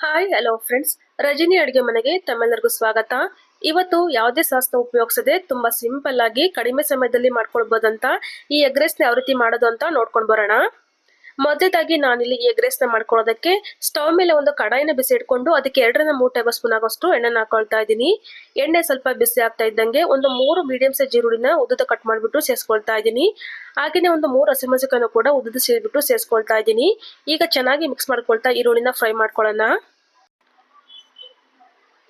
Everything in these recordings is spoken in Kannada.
ಹಾಯ್ ಹಲೋ ಫ್ರೆಂಡ್ಸ್ ರಜನಿ ಅಡುಗೆ ಮನೆಗೆ ತಮ್ಮೆಲ್ಲರಿಗೂ ಸ್ವಾಗತ. ಇವತ್ತು ಯಾವುದೇ ಸಾಸ್ನ ಉಪಯೋಗಿಸದೆ ತುಂಬಾ ಸಿಂಪಲ್ ಆಗಿ ಕಡಿಮೆ ಸಮಯದಲ್ಲಿ ಮಾಡ್ಕೊಳ್ಬೋದಂತ ಈ ಎಗ್ ರೈಸ್ನ ಯಾವ ರೀತಿ ಮಾಡೋದು ಅಂತ ನೋಡ್ಕೊಂಡು ಬರೋಣ. ಮೊದಲೇದಾಗಿ ನಾನಿಲ್ಲಿ ಎಗ್ನ ಮಾಡ್ಕೊಳ್ಳೋದಕ್ಕೆ ಸ್ಟವ್ ಮೇಲೆ ಒಂದು ಕಡಾಯಿನ ಬಿಸಿ ಇಟ್ಕೊಂಡು ಅದಕ್ಕೆ ಎರಡರಿಂದ ಮೂರು ಟೇಬಲ್ ಸ್ಪೂನ್ ಆಗೋಷ್ಟು ಎಣ್ಣೆನ ಹಾಕೊಳ್ತಾ ಇದ್ದೀನಿ. ಎಣ್ಣೆ ಸ್ವಲ್ಪ ಬಿಸಿ ಆಗ್ತಾ ಇದ್ದಂಗೆ ಒಂದು ಮೂರು ಮೀಡಿಯಂ ಸೈಜ್ ಈರುಳ್ಳಿನ ಉದ್ದುದ ಕಟ್ ಮಾಡಿಬಿಟ್ಟು ಸೇರಿಸ್ಕೊಳ್ತಾ ಇದ್ದೀನಿ. ಹಾಗೆಯೇ ಒಂದು ಮೂರು ಹಸಿಮೆಣಸಿನಕಾಯನ್ನು ಕೂಡ ಉದ್ದದ ಸೇರಿಬಿಟ್ಟು ಸೇರಿಸ್ಕೊಳ್ತಾ ಇದ್ದೀನಿ. ಈಗ ಚೆನ್ನಾಗಿ ಮಿಕ್ಸ್ ಮಾಡ್ಕೊಳ್ತಾ ಈರುಳ್ಳಿನ ಫ್ರೈ ಮಾಡ್ಕೊಳ್ಳೋಣ.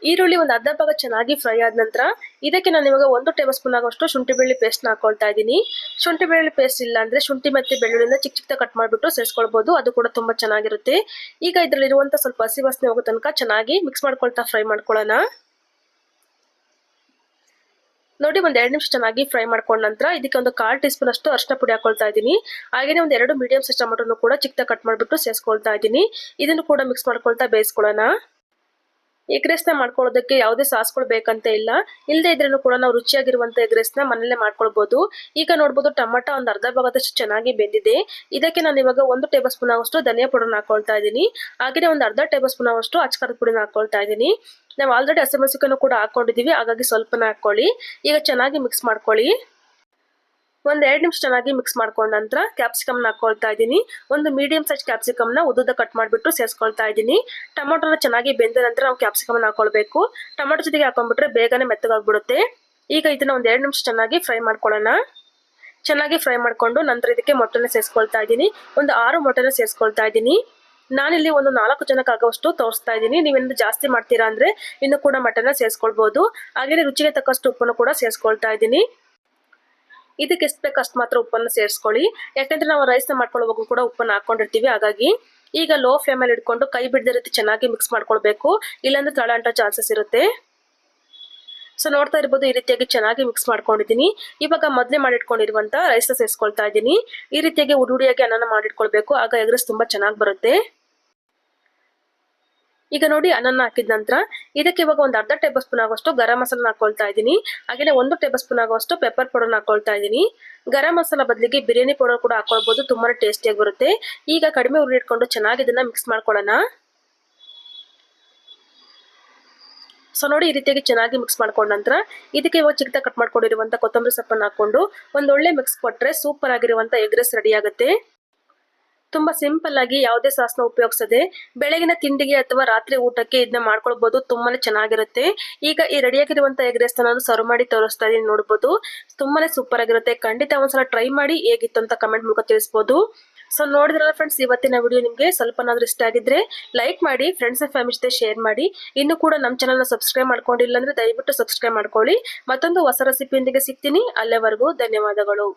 ಈರುಳ್ಳಿ ಒಂದು ಅರ್ಧ ಭಾಗ ಚೆನ್ನಾಗಿ ಫ್ರೈ ಆದ ನಂತರ ಇದಕ್ಕೆ ನಾನು ಇವಾಗ ಒಂದು ಟೇಬಲ್ ಸ್ಪೂನ್ ಆಗೋಷ್ಟು ಶುಂಠಿ ಬೆಳ್ಳುಳ್ಳಿ ಪೇಸ್ಟ್ ಹಾಕೊಳ್ತಾ ಇದ್ದೀನಿ. ಶುಂಠಿ ಬೆಳ್ಳುಳ್ಳಿ ಪೇಸ್ಟ್ ಇಲ್ಲ ಅಂದ್ರೆ ಶುಂಠಿ ಮತ್ತೆ ಬೆಳ್ಳುಳ್ಳಿನ ಚಿಕ್ಕ ಚಿಕ್ಕ ಕಟ್ ಮಾಡಿಬಿಟ್ಟು ಸೇರಿಸ್ಕೊಳ್ಬೋದು. ಅದು ಕೂಡ ತುಂಬಾ ಚೆನ್ನಾಗಿರುತ್ತೆ. ಈಗ ಇದರಲ್ಲಿರುವಂತ ಸ್ವಲ್ಪ ಹಸಿ ವಾಸನೆ ಹೋಗೋ ತನಕ ಚೆನ್ನಾಗಿ ಮಿಕ್ಸ್ ಮಾಡ್ಕೊಳ್ತಾ ಫ್ರೈ ಮಾಡ್ಕೊಳ್ಳೋಣ. ನೋಡಿ ಒಂದು ಎರಡು ನಿಮಿಷ ಚೆನ್ನಾಗಿ ಫ್ರೈ ಮಾಡ್ಕೊಂಡ ನಂತರ ಇದಕ್ಕೆ ಒಂದು ಕಾಲ್ ಟೀ ಸ್ಪೂನ್ ಅಷ್ಟು ಅರ್ಶಿನ ಪುಡಿ ಹಾಕೊಳ್ತಾ ಇದ್ದೀನಿ. ಹಾಗೇನೆ ಒಂದು ಎರಡು ಮೀಡಿಯಂ ಸೈಜ್ ಟೊಮೆಟೊನು ಕೂಡ ಚಿಕ್ಕ ಕಟ್ ಮಾಡಿಬಿಟ್ಟು ಸೇರಿಸ್ಕೊಳ್ತಾ ಇದ್ದೀನಿ. ಇದನ್ನು ಕೂಡ ಮಿಕ್ಸ್ ಮಾಡ್ಕೊಳ್ತಾ ಬೇಯಿಸ್ಕೊಳ್ಳೋಣ. ಎಗ್ನ ಮಾಡ್ಕೊಳ್ಳೋದಕ್ಕೆ ಯಾವುದೇ ಸಾಸ್ಗಳು ಬೇಕಂತ ಇಲ್ಲ. ಇಲ್ಲದೆ ಇದ್ರೂ ಕೂಡ ನಾವು ರುಚಿಯಾಗಿರುವಂತ ಎಗ್ನ ಮನೇಲೆ ಮಾಡ್ಕೊಳ್ಬಹುದು ಈಗ ನೋಡ್ಬೋದು ಟೊಮಟೊ ಒಂದು ಅರ್ಧ ಭಾಗದಷ್ಟು ಚೆನ್ನಾಗಿ ಬೆಂದಿದೆ. ಇದಕ್ಕೆ ನಾನು ಇವಾಗ ಒಂದು ಟೇಬಲ್ ಸ್ಪೂನ್ ಆಗುವಷ್ಟು ಧನಿಯಾ ಪುಡಿನ ಹಾಕೊಳ್ತಾ ಇದ್ದೀನಿ. ಹಾಗೆ ಒಂದು ಅರ್ಧ ಟೇಬಲ್ ಸ್ಪೂನ್ ಆಗುವಷ್ಟು ಅಚ್ಕಾರದ ಪುಡಿನ ಹಾಕೊಳ್ತಾ ಇದ್ದೀನಿ. ನಾವು ಆಲ್ರೆಡಿ ಹಸಿಮೆಸಿಕನ್ನು ಕೂಡ ಹಾಕೊಂಡಿದೀವಿ, ಹಾಗಾಗಿ ಸ್ವಲ್ಪನ ಹಾಕೊಳ್ಳಿ. ಈಗ ಚೆನ್ನಾಗಿ ಮಿಕ್ಸ್ ಮಾಡ್ಕೊಳ್ಳಿ. ಒಂದ್ ಎರಡು ನಿಮಿಷ ಚೆನ್ನಾಗಿ ಮಿಕ್ಸ್ ಮಾಡ್ಕೊಂಡ ನಂತರ ಕ್ಯಾಪ್ಸಿಕಮ್ ಹಾಕೊಳ್ತಾ ಇದ್ದೀನಿ. ಒಂದು ಮೀಡಿಯಂ ಸೈಜ್ ಕ್ಯಾಪ್ಸಿಕಮ್ನ ಉದ್ದ ಕಟ್ ಮಾಡ್ಬಿಟ್ಟು ಸೇರ್ಸ್ಕೊಳ್ತಾ ಇದ್ದೀನಿ. ಟೊಮೊಟೊನ ಚೆನ್ನಾಗಿ ಬೆಂದ ನಂತರ ನಾವು ಕ್ಯಾಪ್ಸಿಕಮ್ ಹಾಕೊಳ್ಬೇಕು. ಟೊಮೊಟೊ ಜೊತೆಗೆ ಹಾಕೊಂಡ್ಬಿಟ್ರೆ ಬೇಗನೆ ಮೆತ್ತಗಾಗ್ಬಿಡುತ್ತೆ. ಈಗ ಇದನ್ನ ಒಂದ್ ಎರಡು ನಿಮಿಷ ಚೆನ್ನಾಗಿ ಫ್ರೈ ಮಾಡ್ಕೊಳ್ಳೋಣ. ಚೆನ್ನಾಗಿ ಫ್ರೈ ಮಾಡ್ಕೊಂಡು ನಂತರ ಇದಕ್ಕೆ ಮೊಟ್ಟೆನ ಸೇರ್ಸ್ಕೊಳ್ತಾ ಇದ್ದೀನಿ. ಒಂದು ಆರು ಮೊಟ್ಟೆನ ಸೇರಿಸ್ಕೊಳ್ತಾ ಇದ್ದೀನಿ. ನಾನಿಲ್ಲಿ ಒಂದು ನಾಲ್ಕು ಜನಕ್ಕೆ ಆಗೋಷ್ಟು ತೋರಿಸ್ತಾ ಇದ್ದೀನಿ. ನೀವೇನು ಜಾಸ್ತಿ ಮಾಡ್ತೀರಾ ಅಂದ್ರೆ ಇನ್ನು ಕೂಡ ಮಟನ್ ಸೇರ್ಸ್ಕೊಳ್ಬಹುದು ಹಾಗೆ ರುಚಿಗೆ ತಕ್ಕಷ್ಟು ಉಪ್ಪನ್ನು ಕೂಡ ಸೇರ್ಸ್ಕೊಳ್ತಾ ಇದ್ದೀನಿ. ಇದಕ್ಕೆ ಎಷ್ಟು ಬೇಕು ಅಷ್ಟು ಮಾತ್ರ ಉಪ್ಪನ್ನು ಸೇರಿಸ್ಕೊಳ್ಳಿ. ಯಾಕಂದ್ರೆ ನಾವು ರೈಸ್ನ ಮಾಡ್ಕೊಳ್ಳುವಾಗ ಕೂಡ ಉಪ್ಪನ್ನು ಹಾಕೊಂಡಿರ್ತೀವಿ ಹಾಗಾಗಿ ಈಗ ಲೋ ಫ್ಲೇಮಲ್ಲಿ ಇಟ್ಕೊಂಡು ಕೈ ಬಿಡದೆ ರೀತಿ ಚೆನ್ನಾಗಿ ಮಿಕ್ಸ್ ಮಾಡ್ಕೊಳ್ಬೇಕು. ಇಲ್ಲಾಂದ್ರೆ ತಳ ಅಂಟೋ ಚಾನ್ಸಸ್ ಇರುತ್ತೆ. ಸೊ ನೋಡ್ತಾ ಇರ್ಬೋದು ಈ ರೀತಿಯಾಗಿ ಚೆನ್ನಾಗಿ ಮಿಕ್ಸ್ ಮಾಡ್ಕೊಂಡಿದ್ದೀನಿ. ಇವಾಗ ಮೊದಲೇ ಮಾಡಿಟ್ಕೊಂಡಿರುವಂತ ರೈಸ್ನ ಸೇರಿಸ್ಕೊಳ್ತಾ ಇದ್ದೀನಿ. ಈ ರೀತಿಯಾಗಿ ಉಡುಡಿಯಾಗಿ ಅನ್ನನ ಮಾಡಿಟ್ಕೊಳ್ಬೇಕು. ಆಗ ಎಗ್ರೆಸ್ ತುಂಬಾ ಚೆನ್ನಾಗಿ ಬರುತ್ತೆ. ಈಗ ನೋಡಿ ಅನ್ನ ಹಾಕಿದ ನಂತರ ಇದಕ್ಕೆ ಇವಾಗ ಒಂದು ಅರ್ಧ ಟೇಬಲ್ ಸ್ಪೂನ್ ಆಗುವಷ್ಟು ಗರಂ ಮಸಾಲ ಹಾಕೊಳ್ತಾ ಇದ್ದೀನಿ. ಹಾಗೆ ಒಂದು ಟೇಬಲ್ ಸ್ಪೂನ್ ಆಗುವಷ್ಟು ಪೆಪ್ಪರ್ ಪೌಡರ್ ಹಾಕೊಳ್ತಾ ಇದ್ದೀನಿ. ಗರಂ ಮಸಾಲ ಬದಲಿಗೆ ಬಿರಿಯಾನಿ ಪೌಡರ್ ಕೂಡ ಹಾಕೊಳ್ಬಹುದು ತುಂಬಾ ಟೇಸ್ಟಿಯಾಗಿ ಬರುತ್ತೆ. ಈಗ ಕಡಿಮೆ ಉರಿ ಇಟ್ಕೊಂಡು ಚೆನ್ನಾಗಿ ಇದನ್ನ ಮಿಕ್ಸ್ ಮಾಡ್ಕೊಳ್ಳೋಣ. ಸೊ ನೋಡಿ ಈ ರೀತಿಯಾಗಿ ಚೆನ್ನಾಗಿ ಮಿಕ್ಸ್ ಮಾಡ್ಕೊಂಡ ನಂತರ ಇದಕ್ಕೆ ಇವಾಗ ಚಿಕ್ಕ ಕಟ್ ಮಾಡ್ಕೊಂಡಿರುವಂತ ಕೊತ್ತಂಬರಿ ಸೊಪ್ಪನ್ನು ಹಾಕೊಂಡು ಒಂದೊಳ್ಳೆ ಮಿಕ್ಸ್ ಕೊಟ್ಟರೆ ಸೂಪರ್ ಆಗಿರುವಂತ ಎಗ್ ರೈಸ್ ರೆಡಿ ಆಗುತ್ತೆ. ತುಂಬಾ ಸಿಂಪಲ್ ಆಗಿ ಯಾವುದೇ ಸಾಸ್ನ ಉಪಯೋಗಿಸದೆ ಬೆಳಗಿನ ತಿಂಡಿಗೆ ಅಥವಾ ರಾತ್ರಿ ಊಟಕ್ಕೆ ಇದನ್ನ ಮಾಡ್ಕೊಳ್ಬಹುದು ತುಂಬಾನೇ ಚೆನ್ನಾಗಿರುತ್ತೆ. ಈಗ ಈ ರೆಡಿಯಾಗಿರುವಂತ ಎಗ್ ರೈಸ್ ನಾನು ಸರ್ವ್ ಮಾಡಿ ತೋರಿಸ್ತಾ ಇದೀನಿ ನೋಡಬಹುದು ತುಂಬಾನೇ ಸೂಪರ್ ಆಗಿರುತ್ತೆ. ಖಂಡಿತ ಒಂದ್ಸಲ ಟ್ರೈ ಮಾಡಿ ಹೇಗಿತ್ತು ಅಂತ ಕಮೆಂಟ್ ಮೂಲಕ ತಿಳಿಸಬಹುದು ಸೊ ನೋಡಿದ್ರಲ್ಲ ಫ್ರೆಂಡ್ಸ್ ಇವತ್ತಿನ ವಿಡಿಯೋ ನಿಮಗೆ ಸ್ವಲ್ಪನಾದ್ರೂ ಇಷ್ಟ ಆಗಿದ್ರೆ ಲೈಕ್ ಮಾಡಿ ಫ್ರೆಂಡ್ಸ್ ಅಂಡ್ ಫ್ಯಾಮಿಲಿ ಜೊತೆ ಶೇರ್ ಮಾಡಿ. ಇನ್ನು ಕೂಡ ನಮ್ಮ ಚಾನಲ್ನ ಸಬ್ಸ್ಕ್ರೈಬ್ ಮಾಡ್ಕೊಂಡಿಲ್ಲ ಅಂದ್ರೆ ದಯವಿಟ್ಟು ಸಬ್ಸ್ಕ್ರೈಬ್ ಮಾಡ್ಕೊಳ್ಳಿ. ಮತ್ತೊಂದು ಹೊಸ ರೆಸಿಪಿಯೊಂದಿಗೆ ಸಿಗ್ತೀನಿ. ಅಲ್ಲೇವರೆಗೂ ಧನ್ಯವಾದಗಳು.